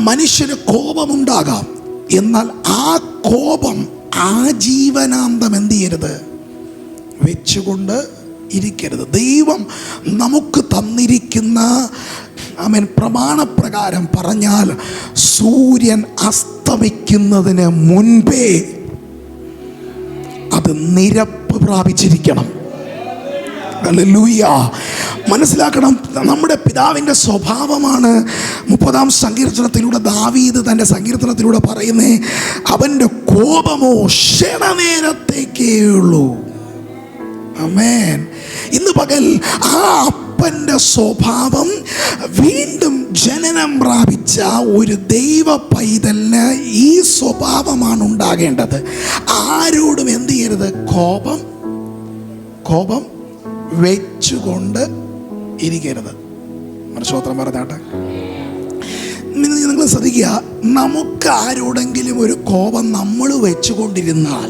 മനുഷ്യന് കോപമുണ്ടാകാം. എന്നാൽ ആ കോപം ആജീവനാന്തം എന്ത് ചെയ്യരുത്? വെച്ചുകൊണ്ട് ഇരിക്കരുത്. ദൈവം നമുക്ക് തന്നിരിക്കുന്ന അവൻ പ്രമാണപ്രകാരം പറഞ്ഞാൽ സൂര്യൻ അസ്തമിക്കുന്നതിന് മുൻപേ അത് നിരപ്പ് പ്രാപിച്ചിരിക്കണം. ഹല്ലേലൂയ. മനസ്സിലാക്കണം നമ്മുടെ പിതാവിന്റെ സ്വഭാവമാണ്. മുപ്പതാം സങ്കീർത്തനത്തിലൂടെ ദാവീദ് തന്റെ സങ്കീർത്തനത്തിലൂടെ പറയുന്നേ അവന്റെ കോപമോ ക്ഷണനേരത്തേക്കേ ഉള്ളൂ. അമേൻ ഇന്ന് പകൽ ആ അപ്പന്റെ സ്വഭാവം വീണ്ടും ജനനം പ്രാപിച്ച ഒരു ദൈവ പൈതലിന് ഈ സ്വഭാവമാണ് ഉണ്ടാകേണ്ടത്. ആരോടും എന്ത് ചെയ്യരുത്? കോപം കോപം വെച്ചുകൊണ്ട് ഇരിക്കരുത്. മനസ്സോത്രം പറഞ്ഞാട്ടെ? നിങ്ങൾ ശ്രദ്ധിക്കുക നമുക്ക് ആരോടെങ്കിലും ഒരു കോപം നമ്മൾ വെച്ചുകൊണ്ടിരുന്നാൽ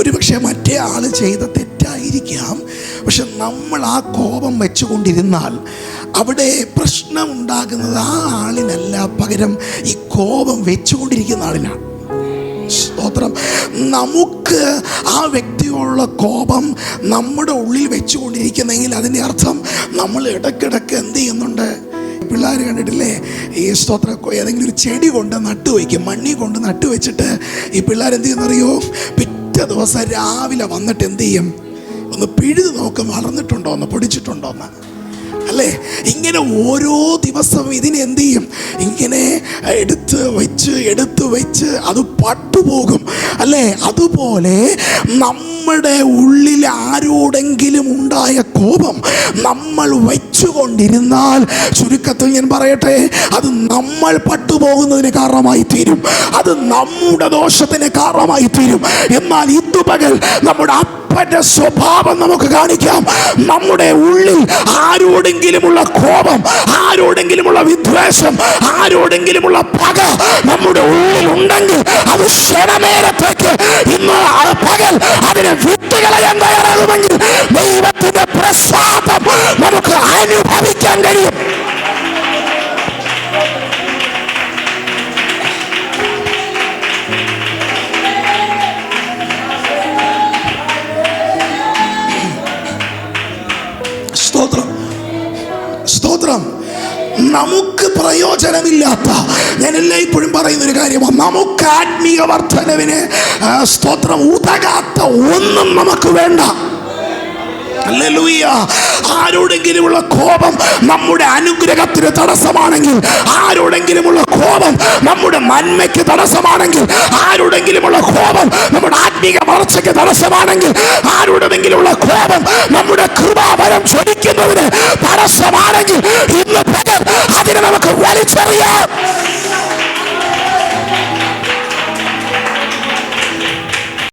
ഒരു പക്ഷേ മറ്റേ ആൾ ചെയ്ത തെറ്റായിരിക്കാം. പക്ഷെ നമ്മൾ ആ കോപം വെച്ചുകൊണ്ടിരുന്നാൽ അവിടെ പ്രശ്നം ഉണ്ടാകുന്നത് ആ ആളിനല്ല. പകരം ഈ കോപം വെച്ചുകൊണ്ടിരിക്കുന്ന ആളിനാണ്. സ്തോത്രം. നമുക്ക് ആ വ്യക്തിയോടുള്ള കോപം നമ്മുടെ ഉള്ളിൽ വെച്ചുകൊണ്ടിരിക്കുന്നെങ്കിൽ അതിന്റെ അർത്ഥം നമ്മൾ ഇടയ്ക്കിടയ്ക്ക് എന്ത് ചെയ്യുന്നുണ്ട്? പിള്ളേർ കണ്ടിട്ടില്ലേ? ഈ സ്തോത്ര ഏതെങ്കിലും ഒരു ചെടി കൊണ്ട് നട്ടു വയ്ക്കും മണ്ണി കൊണ്ട് നട്ടു വെച്ചിട്ട് ഈ പിള്ളേർ എന്ത് ചെയ്യുന്നറിയോ? പിറ്റേ ദിവസം രാവിലെ വന്നിട്ട് എന്ത് ചെയ്യും? ഒന്ന് പിഴുത് നോക്കും വളർന്നിട്ടുണ്ടോ എന്ന് പൊടിച്ചിട്ടുണ്ടോ എന്ന്. അല്ലേ? ഇങ്ങനെ ഓരോ ദിവസവും ഇതിനെ എന്ത് ചെയ്യും? ഇങ്ങനെ എടുത്ത് വെച്ച് എടുത്ത് വെച്ച് അത് പട്ടുപോകും. അല്ലേ? അതുപോലെ നമ്മുടെ ഉള്ളിൽ ആരോടെങ്കിലും ഉണ്ടായ കോപം നമ്മൾ വെച്ചുകൊണ്ടിരുന്നാൽ ചുരുക്കത്തിൽ ഞാൻ പറയട്ടെ അത് നമ്മൾ പട്ടുപോകുന്നതിന് കാരണമായി തീരും. അത് നമ്മുടെ ദോഷത്തിന് കാരണമായി തീരും. എന്നാൽ ഇന്നു പകൽ നമ്മുടെ അപ്പന്റെ സ്വഭാവം നമുക്ക് കാണിക്കാം. നമ്മുടെ ഉള്ളിൽ ആരോടെങ്കിലുമുള്ള കോപം ആരോടെങ്കിലുമുള്ള വിദ്വേഷം ആരോടെങ്കിലുമുള്ള പക നമ്മുടെ ഉള്ളിൽ ഉണ്ടെങ്കിൽ അത് ക്ഷണമേരത്തേക്ക് ഇന്ന് പകൽ അതിനെ വിട്ടുകളയാൻ തയ്യാറാകുമെങ്കിൽ ദൈവത്തിന്റെ കഴിയും. സ്തോത്രം. സ്തോത്രം. നമുക്ക് പ്രയോജനമില്ലാത്ത ഞാൻ എല്ലായ്പ്പോഴും പറയുന്ന ഒരു കാര്യമാണ്. നമുക്ക് ആത്മീയ വർധനവിന് സ്തോത്രം ഉതകാത്ത ഒന്നും നമുക്ക് വേണ്ട. ആരോടെങ്കിലുമുള്ള കോപം നമ്മുടെ അനുഗ്രഹത്തിന് തടസ്സമാണെങ്കിൽ ആരോടെങ്കിലുമുള്ള കോപം നമ്മുടെ നന്മയ്ക്ക് തടസ്സമാണെങ്കിൽ ആരോടെങ്കിലുമുള്ള കോപം നമ്മുടെ ആത്മീക വളർച്ചയ്ക്ക് തടസ്സമാണെങ്കിൽ ആരോടെങ്കിലുമുള്ള കോപം നമ്മുടെ കൃപാപരം ക്ഷണിക്കുന്നതിന് തടസ്സമാണെങ്കിൽ ഇന്ന് അതിനെ നമുക്ക് വലിച്ചെറിയാം.